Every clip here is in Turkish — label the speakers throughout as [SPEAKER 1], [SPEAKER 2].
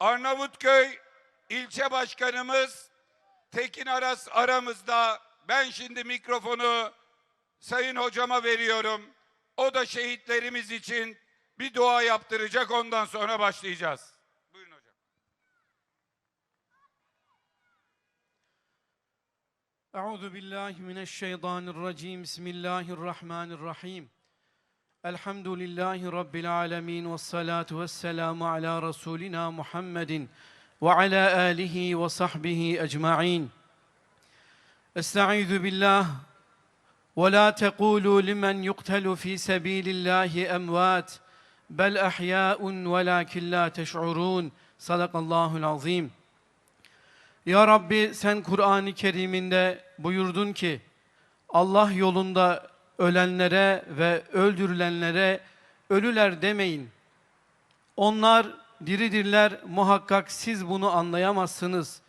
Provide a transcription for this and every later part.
[SPEAKER 1] Arnavutköy ilçe başkanımız Tekin Aras aramızda. Ben şimdi mikrofonu sayın hocama veriyorum. O da şehitlerimiz için bir dua yaptıracak. Ondan sonra başlayacağız. Buyurun hocam.
[SPEAKER 2] Euzu billahi mineşşeytanirracim. Bismillahirrahmanirrahim. Elhamdülillahi Rabbil alemin ve salatu ve selamu ala Resulina Muhammedin ve ala alihi ve sahbihi ecma'in. Estaizu billah ve la tequlu limen yuqtalu fi sebilillahi emvat bel ahya'un velakin la teş'urun. Sadakallahul azim. Ya Rabbi sen Kur'an-ı Kerim'inde buyurdun ki Allah yolunda ölenlere ve öldürülenlere ölüler demeyin. Onlar diridirler muhakkak siz bunu anlayamazsınız.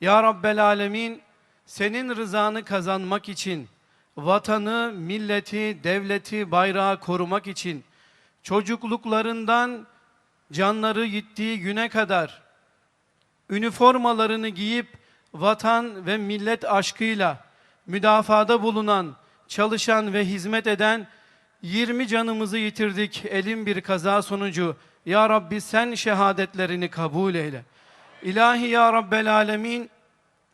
[SPEAKER 2] Ya Rabbel Alemin senin rızanı kazanmak için vatanı, milleti, devleti, bayrağı korumak için çocukluklarından canları gittiği güne kadar üniformalarını giyip vatan ve millet aşkıyla müdafada bulunan, çalışan ve hizmet eden 20 canımızı yitirdik elim bir kaza sonucu. Ya Rabbi sen şehadetlerini kabul eyle. İlahi Ya Rabbel Alemin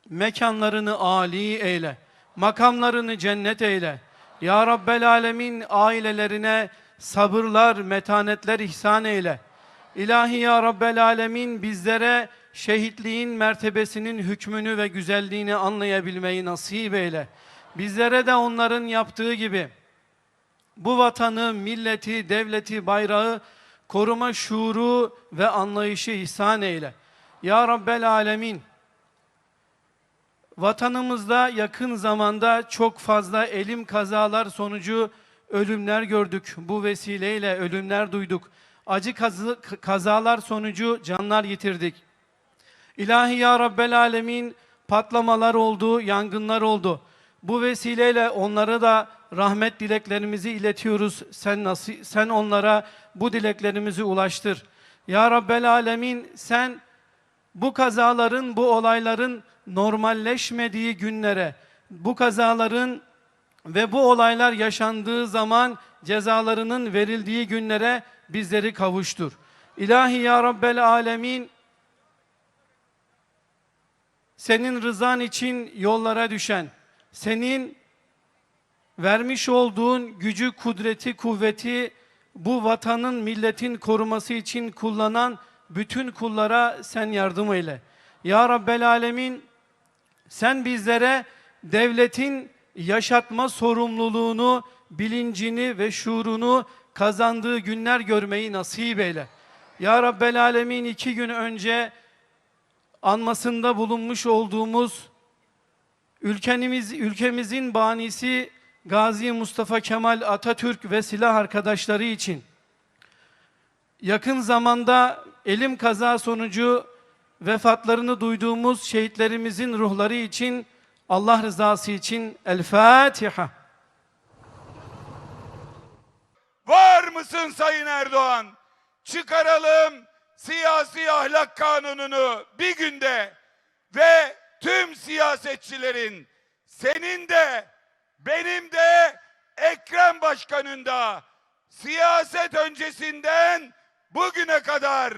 [SPEAKER 2] mekanlarını âli eyle. Makamlarını cennet eyle. Ya Rabbel Alemin ailelerine sabırlar, metanetler ihsan eyle. İlahi Ya Rabbel Alemin bizlere şehitliğin mertebesinin hükmünü ve güzelliğini anlayabilmeyi nasip eyle. Bizlere de onların yaptığı gibi bu vatanı, milleti, devleti, bayrağı koruma şuuru ve anlayışı ihsan eyle. Ya Rabbel Alemin Vatanımızda yakın zamanda çok fazla elim kazalar sonucu ölümler gördük. Bu vesileyle ölümler duyduk. Acı kazı- kazalar sonucu canlar yitirdik. İlahi ya Rabbel Alemin patlamalar oldu, yangınlar oldu. Bu vesileyle onlara da rahmet dileklerimizi iletiyoruz. Sen nasıl sen onlara bu dileklerimizi ulaştır. Ya Rabbel Alemin sen bu kazaların, bu olayların normalleşmediği günlere, bu kazaların ve bu olaylar yaşandığı zaman cezalarının verildiği günlere bizleri kavuştur. İlahi ya Rabbel Alemin senin rızan için yollara düşen, senin vermiş olduğun gücü, kudreti, kuvveti bu vatanın, milletin koruması için kullanan bütün kullara sen yardım eyle. Ya Rabbel Alemin sen bizlere devletin yaşatma sorumluluğunu, bilincini ve şuurunu kazandığı günler görmeyi nasip eyle. Ya Rabbel Alemin iki gün önce anmasında bulunmuş olduğumuz ülkemiz, ülkemizin banisi Gazi Mustafa Kemal Atatürk ve silah arkadaşları için yakın zamanda elim kaza sonucu vefatlarını duyduğumuz şehitlerimizin ruhları için Allah rızası için El Fatiha.
[SPEAKER 1] Var mısın Sayın Erdoğan? Çıkaralım siyasi ahlak kanununu bir günde siyasetçilerin senin de benim de Ekrem Başkan'ın da siyaset öncesinden bugüne kadar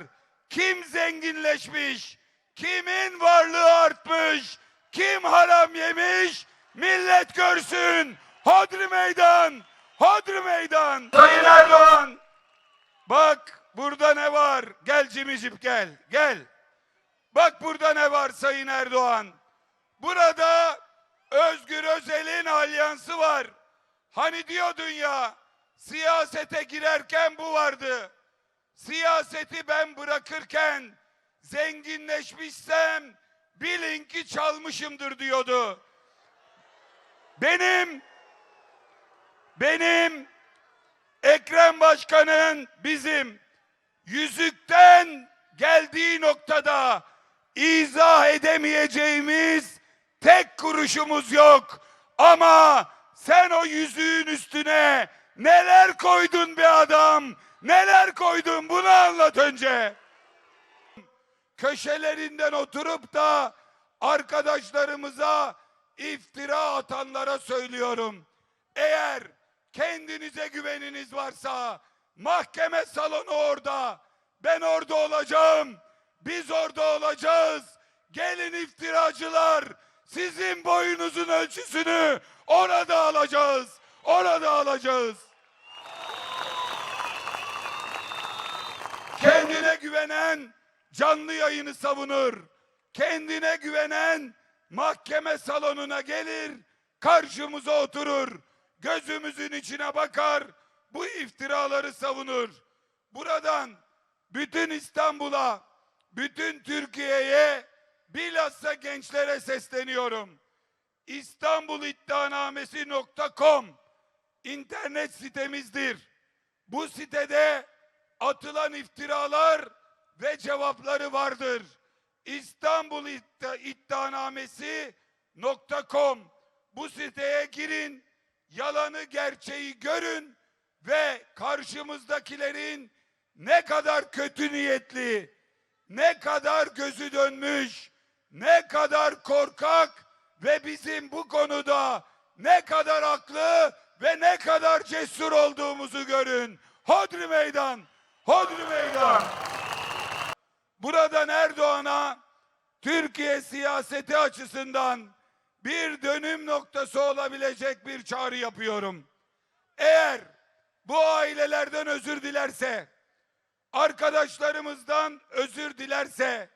[SPEAKER 1] kim zenginleşmiş, kimin varlığı artmış, kim haram yemiş millet görsün. Hodri meydan, hodri meydan. Sayın Erdoğan, bak burada ne var? Gel Cimicip gel, gel. Bak burada ne var Sayın Erdoğan? Burada Özgür Özel'in alyansı var. Hani diyordun ya, siyasete girerken bu vardı. Siyaseti ben bırakırken zenginleşmişsem bilin ki çalmışımdır diyordu. Benim benim Ekrem Başkan'ın bizim yüzükten geldiği noktada izah edemeyeceğimiz tek kuruşumuz yok. Ama sen o yüzüğün üstüne neler koydun be adam? Neler koydun bunu anlat önce. köşelerinden oturup da arkadaşlarımıza iftira atanlara söylüyorum. Eğer kendinize güveniniz varsa mahkeme salonu orada. Ben orada olacağım. Biz orada olacağız. Gelin iftiracılar. Sizin boyunuzun ölçüsünü orada alacağız. Orada alacağız. Kendine güvenen canlı yayını savunur. Kendine güvenen mahkeme salonuna gelir, karşımıza oturur. Gözümüzün içine bakar, bu iftiraları savunur. Buradan bütün İstanbul'a, bütün Türkiye'ye, bilhassa gençlere sesleniyorum. İstanbuliddianamesi.com internet sitemizdir. Bu sitede atılan iftiralar ve cevapları vardır. İstanbul İddia- İddianamesi.com bu siteye girin, yalanı gerçeği görün ve karşımızdakilerin ne kadar kötü niyetli, ne kadar gözü dönmüş, ne kadar korkak ve bizim bu konuda ne kadar haklı ve ne kadar cesur olduğumuzu görün. Hodri meydan, hodri meydan. Buradan Erdoğan'a Türkiye siyaseti açısından bir dönüm noktası olabilecek bir çağrı yapıyorum. Eğer bu ailelerden özür dilerse, arkadaşlarımızdan özür dilerse,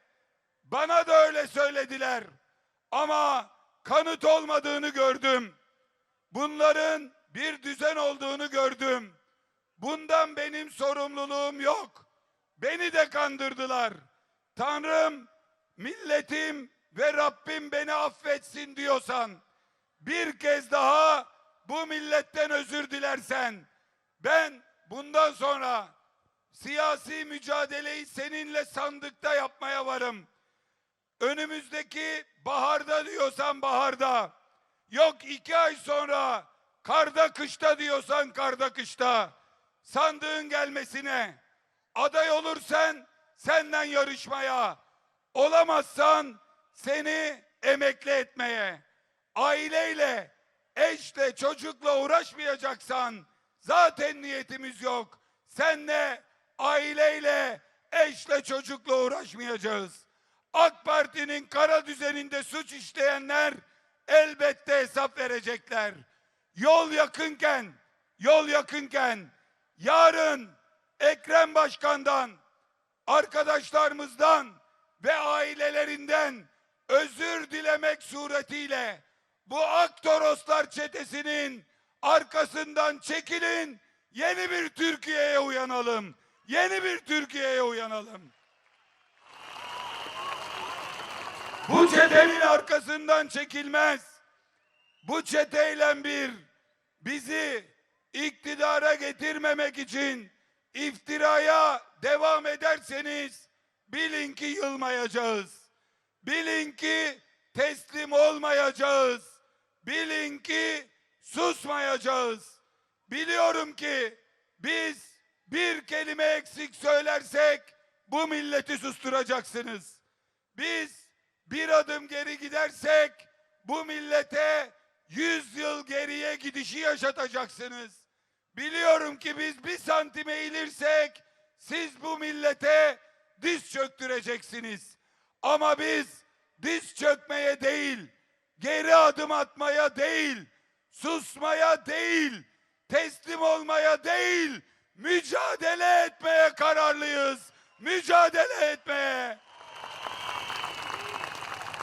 [SPEAKER 1] bana da öyle söylediler. Ama kanıt olmadığını gördüm. Bunların bir düzen olduğunu gördüm. Bundan benim sorumluluğum yok. Beni de kandırdılar. Tanrım, milletim ve Rabbim beni affetsin diyorsan, bir kez daha bu milletten özür dilersen, ben bundan sonra siyasi mücadeleyi seninle sandıkta yapmaya varım. Önümüzdeki baharda diyorsan baharda, yok iki ay sonra karda kışta diyorsan karda kışta, sandığın gelmesine, aday olursan senden yarışmaya, olamazsan seni emekli etmeye, aileyle, eşle, çocukla uğraşmayacaksan zaten niyetimiz yok. Senle, aileyle, eşle, çocukla uğraşmayacağız. AK Parti'nin kara düzeninde suç işleyenler elbette hesap verecekler. Yol yakınken, yol yakınken yarın Ekrem Başkan'dan, arkadaşlarımızdan ve ailelerinden özür dilemek suretiyle bu Aktoroslar çetesinin arkasından çekilin. Yeni bir Türkiye'ye uyanalım. Yeni bir Türkiye'ye uyanalım. Bu çetenin arkasından çekilmez. Bu çeteyle bir bizi iktidara getirmemek için iftiraya devam ederseniz bilin ki yılmayacağız. Bilin ki teslim olmayacağız. Bilin ki susmayacağız. Biliyorum ki biz bir kelime eksik söylersek bu milleti susturacaksınız. Biz bir adım geri gidersek bu millete yüz yıl geriye gidişi yaşatacaksınız. Biliyorum ki biz bir santim eğilirsek siz bu millete diz çöktüreceksiniz. Ama biz diz çökmeye değil, geri adım atmaya değil, susmaya değil, teslim olmaya değil, mücadele etmeye kararlıyız. Mücadele etmeye.